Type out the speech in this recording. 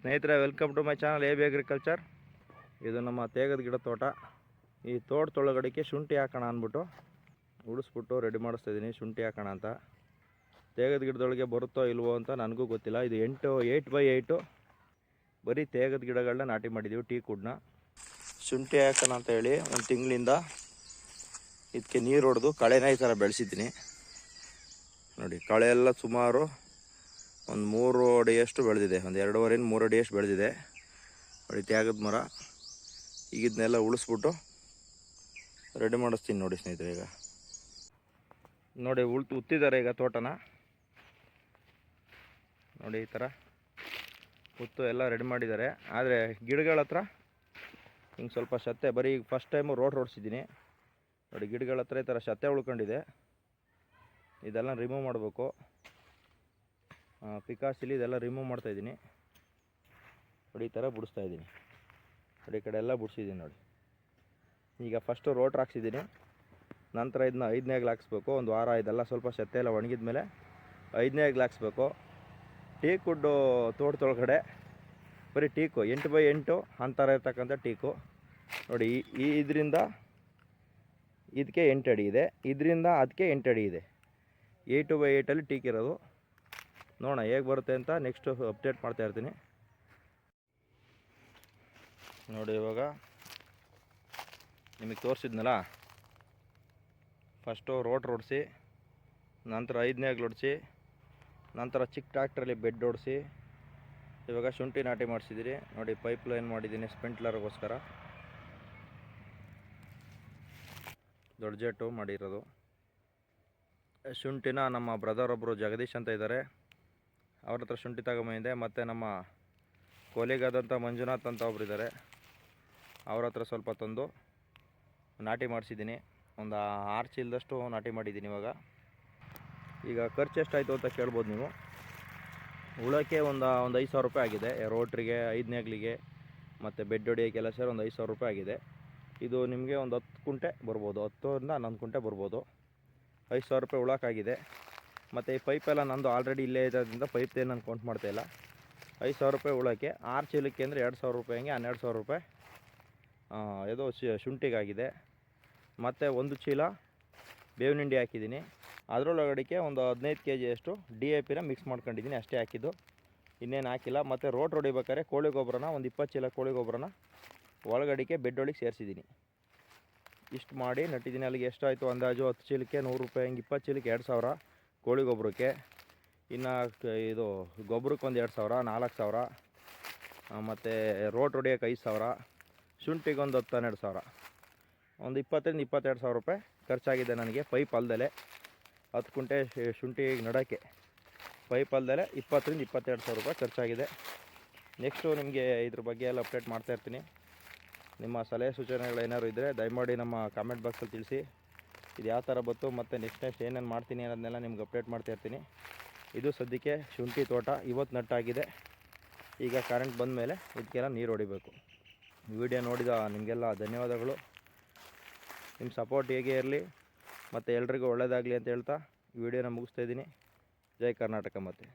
ಸ್ನೇಹಿತರೆ welcome to my channel A B agriculture ಇದು ನಮ್ಮ ತೇಗದ ಗಿಡ ತೋಟ. ಈ ತೋಟ ತೊಳಗಡಿಕೆ ಶುಂಠಿ ಹಾಕೋಣ ಅಂದ್ಬಿಟ್ಟು ಉಳಿಸ್ಬಿಟ್ಟು ರೆಡಿ ಮಾಡಿಸ್ತಾ ಇದ್ದೀನಿ ಶುಂಠಿ ಹಾಕೋಣ ಅಂತ. ತೇಗದ ಗಿಡದೊಳಗೆ ಬರುತ್ತೋ ಇಲ್ವೋ ಅಂತ ನನಗೂ ಗೊತ್ತಿಲ್ಲ. ಇದು ಎಂಟು ಏಯ್ಟ್ ಬೈ ಏಯ್ಟು ಬರೀ ತೇಗದ ಗಿಡಗಳನ್ನ ನಾಟಿ ಮಾಡಿದ್ದೀವಿ ಟೀ ಕುಡ್ನ ಶುಂಠಿ ಹಾಕೋಣ ಅಂತ ಹೇಳಿ ಒಂದು ತಿಂಗಳಿಂದ ಇದಕ್ಕೆ ನೀರು ಹೊಡೆದು ಕಳೆನ ಈ ಥರ ಬೆಳೆಸಿದ್ದೀನಿ. ನೋಡಿ, ಕಳೆ ಎಲ್ಲ ಸುಮಾರು ಒಂದು ಮೂರು ಅಡಿಯಷ್ಟು ಬೆಳೆದಿದೆ. ಒಂದು ಎರಡೂವರೆಯಿಂದ ಮೂರು ಅಡಿಯಷ್ಟು ಬೆಳೆದಿದೆ. ನೋಡಿ ತ್ಯಾಗದ ಮರ. ಈಗ ಇದನ್ನೆಲ್ಲ ಉಳಿಸ್ಬಿಟ್ಟು ರೆಡಿ ಮಾಡಿಸ್ತೀನಿ ನೋಡಿ ಸ್ನೇಹಿತರೆ ಈಗ. ನೋಡಿ ಉಳ್ತು ಉತ್ತಿದ್ದಾರೆ ಈಗ ತೋಟನ. ನೋಡಿ, ಈ ಥರ ಉತ್ತು ಎಲ್ಲ ರೆಡಿ ಮಾಡಿದ್ದಾರೆ. ಆದರೆ ಗಿಡಗಳ ಹತ್ರ ಹಿಂಗೆ ಸ್ವಲ್ಪ ಸತ್ತೆ ಬರೀ ಈಗ ಫಸ್ಟ್ ಟೈಮು ರೋಡ್ ರೋಡ್ಸಿದ್ದೀನಿ ನೋಡಿ, ಗಿಡಗಳ ಹತ್ರ ಈ ಥರ ಸತ್ತೆ ಉಳ್ಕೊಂಡಿದೆ. ಇದೆಲ್ಲ ರಿಮೂವ್ ಮಾಡಬೇಕು. ಪಿಕಾಸಿಲಿ ಇದೆಲ್ಲ ರಿಮೂವ್ ಮಾಡ್ತಾ ಇದ್ದೀನಿ. ನೋಡಿ, ಈ ಥರ ಬಿಡಿಸ್ತಾ ಇದ್ದೀನಿ. ನೋಡಿ, ಈ ಕಡೆ ಎಲ್ಲ ಬಿಡಿಸಿದ್ದೀನಿ ನೋಡಿ. ಈಗ ಫಸ್ಟು ರೋಟ್ರ್ ಹಾಕ್ಸಿದ್ದೀನಿ. ನಂತರ ಇದನ್ನ ಐದನೇ ಹಾಕ್ಸ್ಬೇಕು. ಒಂದು ವಾರ ಇದೆಲ್ಲ ಸ್ವಲ್ಪ ಸತ್ತೆ ಎಲ್ಲ ಒಣಗಿದ ಮೇಲೆ ಐದನೇ ಗ್ಲಾಕ್ಸ್ಬೇಕು ಹಾಕ್ಸ್ಬೇಕು. ಟೀಕ್ ವುಡ್ಡು ತೋಟದೊಳಗಡೆ, ಬರೀ ಟೀಕು ಎಂಟು ಬೈ ಎಂಟು ಅಂತರ ಇರ್ತಕ್ಕಂಥ ಟೀಕು ನೋಡಿ, ಈ- ಇದರಿಂದ ಇದಕ್ಕೆ ಎಂಟು ಅಡಿ ಇದೆ. ಇದರಿಂದ ಅದಕ್ಕೆ ಎಂಟು ಅಡಿ ಇದೆ. ಏಯ್ಟು ಬೈ ಏಯ್ಟಲ್ಲಿ ಟೀಕ್ ನೋಡೋಣ ಹೇಗೆ ಬರುತ್ತೆ ಅಂತ ನೆಕ್ಸ್ಟು ಅಪ್ಡೇಟ್ ಮಾಡ್ತಾ ಇರ್ತೀನಿ. ನೋಡಿ ಇವಾಗ ನಿಮಗೆ ತೋರಿಸಿದ್ನಲ್ಲ? ಫಸ್ಟು ರೋಡ್ ರೋಡಿಸಿ ನಂತರ ಐದನೇ ಹೊಡಿಸಿ ನಂತರ ಚಿಕ್ಕ ಟ್ರ್ಯಾಕ್ಟ್ರಲ್ಲಿ ಬೆಡ್ ಹೊಡಿಸಿ ಇವಾಗ ಶುಂಠಿ ನಾಟಿ ಮಾಡಿಸಿದ್ದೀರಿ ನೋಡಿ ಪೈಪ್ ಲೈನ್ ಮಾಡಿದ್ದೀನಿ ಸ್ಪ್ರಿಂಟ್ಲರ್ಗೋಸ್ಕರ ದೊಡ್ಡ ಜೆಟ್ಟು ಮಾಡಿರೋದು. ಶುಂಠಿನ ನಮ್ಮ ಬ್ರದರ್ ಒಬ್ಬರು ಜಗದೀಶ್ ಅಂತ ಇದ್ದಾರೆ. ಅವ್ರ ಹತ್ರ ಶುಂಠಿ ತಗೊಂಬಂದಿದೆ ಮತ್ತು ನಮ್ಮ ಕೋಲಿಗಾದಂಥ ಮಂಜುನಾಥ್ ಅಂತ ಒಬ್ಬರಿದ್ದಾರೆ ಅವ್ರ ಹತ್ರ ಸ್ವಲ್ಪ ತಂದು ನಾಟಿ ಮಾಡಿಸಿದ್ದೀನಿ. ಒಂದು ಆರು ಚೀಲದಷ್ಟು ನಾಟಿ ಮಾಡಿದ್ದೀನಿ ಇವಾಗ. ಈಗ ಖರ್ಚು ಎಷ್ಟಾಯಿತು ಅಂತ ಕೇಳ್ಬೋದು ನೀವು. ಉಳೋಕ್ಕೆ ಒಂದು ಒಂದು ಐದು ಸಾವಿರ ರೂಪಾಯಿ ಆಗಿದೆ. ರೋಟ್ರಿಗೆ ಐದನೇಗ್ಲಿಗೆ ಮತ್ತು ಬೆಡ್ ಹೊಡಿಯೋಕ್ಕೆಲ್ಲ ಸೇರಿ ಒಂದು ಐದು ಸಾವಿರ ರೂಪಾಯಿ ಆಗಿದೆ. ಇದು ನಿಮಗೆ ಒಂದು ಹತ್ತು ಕುಂಟೆ ಬರ್ಬೋದು. ಹತ್ತರಿಂದ ಹನ್ನೊಂದು ಕುಂಟೆ ಬರ್ಬೋದು. ಐದು ಸಾವಿರ ರೂಪಾಯಿ ಉಳೋಕ್ಕಾಗಿದೆ ಮತ್ತು ಈ ಪೈಪೆಲ್ಲ ನಂದು ಆಲ್ರೆಡಿ ಇಲ್ಲೇ ಇರೋದ್ರಿಂದ ಪೈಪ್ ಏನು ನಾನು ಕೌಂಟ್ ಮಾಡ್ತಾ ಇಲ್ಲ. ಐದು ಸಾವಿರ ರೂಪಾಯಿ ಉಳೋಕ್ಕೆ. ಆರು ಚೀಲಕ್ಕೆ ಅಂದರೆ ಎರಡು ಸಾವಿರ ರೂಪಾಯಿ ಹಂಗೆ, ಹನ್ನೆರಡು ಸಾವಿರ ರೂಪಾಯಿ. ಯಾವುದೋ ಶುಂಠಿಗಾಗಿದೆ. ಮತ್ತು ಒಂದು ಚೀಲ ಬೇವಿನ ಹಿಂಡಿ ಹಾಕಿದ್ದೀನಿ. ಅದರೊಳಗಡೆಗೆ ಒಂದು ಹದಿನೈದು ಕೆ ಜಿಯಷ್ಟು ಡಿ ಎ ಪಿನ ಮಿಕ್ಸ್ ಮಾಡ್ಕೊಂಡಿದ್ದೀನಿ, ಅಷ್ಟೇ ಹಾಕಿದ್ದು. ಇನ್ನೇನು ಹಾಕಿಲ್ಲ. ಮತ್ತು ರೋಡ್ ಹೊಡಿಬೇಕಾದ್ರೆ ಕೋಳಿ ಗೊಬ್ಬರನ, ಒಂದು ಇಪ್ಪತ್ತು ಚೀಲ ಕೋಳಿ ಗೊಬ್ಬರನ ಒಳಗಡೆಗೆ ಬೆಡ್ ಒಳಗೆ ಸೇರಿಸಿದ್ದೀನಿ. ಇಷ್ಟು ಮಾಡಿ, ನಟ್ಟಿದ್ದೀನಿ. ಅಲ್ಲಿಗೆ ಎಷ್ಟಾಯಿತು? ಅಂದಾಜು ಹತ್ತು ಚೀಲಕ್ಕೆ ನೂರು ರೂಪಾಯಿ, ಹಿಂಗೆ ಇಪ್ಪತ್ತು ಚೀಲಕ್ಕೆ ಎರಡು ಸಾವಿರ. ಕೋಳಿ ಗೊಬ್ಬರಕ್ಕೆ. ಇನ್ನು ಇದು ಗೊಬ್ಬರಕ್ಕೆ ಒಂದು ಎರಡು ಸಾವಿರ, ನಾಲ್ಕು ಸಾವಿರ ಮತ್ತು ರೋಡ್ ಹೊಡಿಯೋಕೆ ಐದು ಸಾವಿರ, ಶುಂಠಿಗೆ ಒಂದು ಹತ್ತು ಹನ್ನೆರಡು ಸಾವಿರ. ಒಂದು ಇಪ್ಪತ್ತರಿಂದ ಇಪ್ಪತ್ತೆರಡು ಸಾವಿರ ರೂಪಾಯಿ ಖರ್ಚಾಗಿದೆ ನನಗೆ ಪೈಪ್ ಅಲ್ದಲೆ. ಹತ್ತು ಕುಂಟೆ ಶುಂಠಿ ನಡೋಕ್ಕೆ ಪೈಪ್ ಅಲ್ದಲೆ ಇಪ್ಪತ್ತರಿಂದ ಇಪ್ಪತ್ತೆರಡು ಸಾವಿರ ರೂಪಾಯಿ ಖರ್ಚಾಗಿದೆ. ನೆಕ್ಸ್ಟು ನಿಮಗೆ ಇದ್ರ ಬಗ್ಗೆ ಎಲ್ಲ ಅಪ್ಡೇಟ್ ಮಾಡ್ತಾಯಿರ್ತೀನಿ ನಿಮ್ಮ ಸಲಹೆ ಸೂಚನೆಗಳು ಏನಾದ್ರು ಇದ್ದರೆ ದಯಮಾಡಿ ನಮ್ಮ ಕಾಮೆಂಟ್ ಬಾಕ್ಸಲ್ಲಿ ತಿಳಿಸಿ. ಇದು ಯಾವ ಥರ ಬಂತು ಮತ್ತು ನೆಕ್ಸ್ಟ್ ನೆಕ್ಸ್ಟ್ ಏನೇನು ಮಾಡ್ತೀನಿ ಅನ್ನೋದನ್ನೆಲ್ಲ ನಿಮ್ಗೆ ಅಪ್ಡೇಟ್ ಮಾಡ್ತಾ ಇರ್ತೀನಿ. ಇದು ಸದ್ಯಕ್ಕೆ ಶುಂಠಿ ತೋಟ ಇವತ್ತು ನಟ್ಟಾಗಿದೆ. ಈಗ ಕರೆಂಟ್ ಬಂದ ಮೇಲೆ ಇದಕ್ಕೆಲ್ಲ ನೀರು ಹೊಡಿಬೇಕು. ವಿಡಿಯೋ ನೋಡಿದ ನಿಮಗೆಲ್ಲ ಧನ್ಯವಾದಗಳು. ನಿಮ್ಮ ಸಪೋರ್ಟ್ ಹೇಗೆ ಇರಲಿ ಮತ್ತು ಎಲ್ರಿಗೂ ಒಳ್ಳೆಯದಾಗಲಿ ಅಂತ ಹೇಳ್ತಾ ವಿಡಿಯೋನ ಮುಗಿಸ್ತಾ ಇದ್ದೀನಿ. ಜೈ ಕರ್ನಾಟಕ ಮತ್ತೆ.